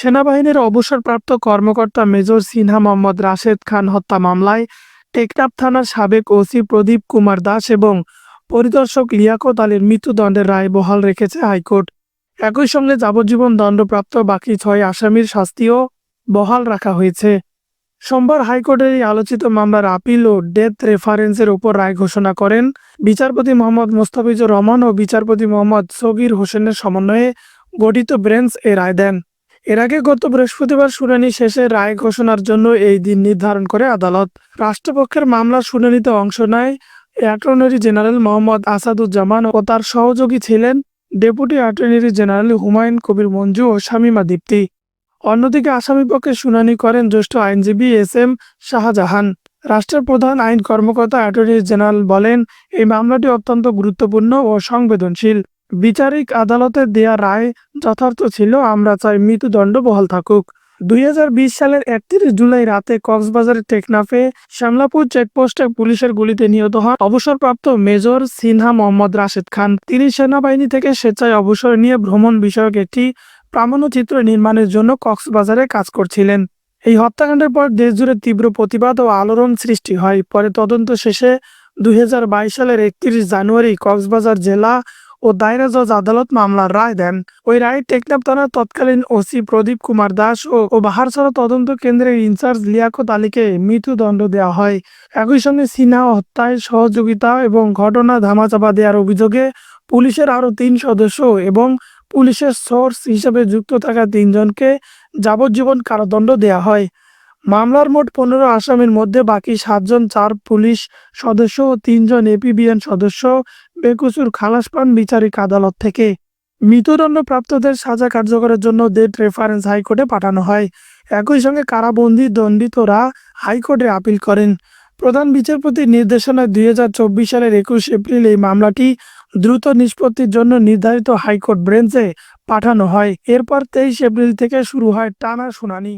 সেনাবাহিনীর অবসরপ্রাপ্ত কর্মকর্তা মেজর সিনহা মোহাম্মদ রাশেদ খান হত্যা মামলায় টেকনাফ থানার সাবেক ওসি প্রদীপ কুমার দাস এবং পরিদর্শক লিয়াকত আলীর মৃত্যুদণ্ডের রায় বহাল রেখেছে হাইকোর্ট। একই সঙ্গে যাবজ্জীবন দণ্ডপ্রাপ্ত বাকি ছয় আসামির শাস্তিও বহাল রাখা হয়েছে। সোমবার হাইকোর্টের এই আলোচিত মামলার আপিল ও ডেথ রেফারেন্সের উপর রায় ঘোষণা করেন বিচারপতি মোহাম্মদ মোস্তাফিজুর রহমান ও বিচারপতি মোহাম্মদ সগির হোসেনের সমন্বয়ে গঠিত ব্রেঞ্চ এ রায় দেন। এর আগে গত বৃহস্পতিবার শুনানি শেষে রায় ঘোষণার জন্য এই দিন নির্ধারণ করে আদালত রাষ্ট্রপক্ষের মামলার শুনানিতে অংশ নেয় অ্যাটর্নি জেনারেল মোহাম্মদ আসাদুজ্জামান ও তার সহযোগী ছিলেন deputy attorney general Humayun Kabir Manju ও শামিমা দীপ্তি। অন্যদিকে আসামিপক্ষে শুনানি করেন জ্যেষ্ঠ আইনজীবী এস এম শাহজাহান। রাষ্ট্রের প্রধান আইন কর্মকর্তা অ্যাটর্নি জেনারেল বলেন, এই মামলাটি অত্যন্ত গুরুত্বপূর্ণ ও সংবেদনশীল। বিচারিক আদালতের দেয়া রায় যথার্থ ছিল, আমরা চাই মৃত্যুদণ্ড বহাল থাকুক। দুই সালের একত্রিশ জুলাই রাতে কক্সবাজারের টেকনাফে শ্যামলাপুর চেকপোস্টে পুলিশের গুলিতে নিহত হন অবসরপ্রাপ্ত মেজর সিনহা মোহাম্মদ রাশেদ খান। তিনি সেনাবাহিনী থেকে স্বেচ্ছায় অবসর নিয়ে ভ্রমণ বিষয়ক একটি প্রামাণ্যচিত্র নির্মাণের জন্য কক্সবাজারে কাজ করছিলেন। এই হত্যাকাণ্ডের পর দেশজুড়ে তীব্র প্রতিবাদ ও আলোড়ন সৃষ্টি হয়। পরে তদন্ত শেষে দুই হাজার বাইশ সালের একত্রিশ জানুয়ারি কক্সবাজার জেলা ও দায়রা জজ আদালত মামলার রায় দেন। ওই রায় টেকনাফ থানার তৎকালীন ওসি প্রদীপ কুমার দাস ও বাহারছড়া তদন্ত কেন্দ্রের ইনচার্জ লিয়াকত আলীকে মৃত্যুদণ্ড দেওয়া হয়। একই সঙ্গে সিনহা হত্যায় সহযোগিতা এবং ঘটনা ধামাচাপা দেওয়ার অভিযোগে পুলিশের আরও তিন সদস্য এবং পুলিশের সোর্স হিসেবে যুক্ত থাকা তিনজনকে যাবজ্জীবন কারাদণ্ড দেওয়া হয়। মামলার মোট পনেরো আসামির মধ্যে বাকি সাতজন চার পুলিশ সদস্য ও তিনজন এপিবিএন সদস্য, বেকসুর খালাস পান বিচারিক আদালত থেকে। মৃত্যুদণ্ডপ্রাপ্তদের সাজা কার্যকরের জন্য ডেট রেফারেন্স হাইকোর্টে পাঠানো হয়। একই সঙ্গে কারাবন্দী দণ্ডিতরা হাইকোর্টে আপিল করেন। প্রধান বিচারপতির নির্দেশনায় দুই হাজার চব্বিশ সালের একুশ এপ্রিল এই মামলাটি দ্রুত নিষ্পত্তির জন্য নির্ধারিত হাইকোর্ট ব্রেঞ্চে পাঠানো হয়। এরপর তেইশ এপ্রিল থেকে শুরু হয় টানা শুনানি।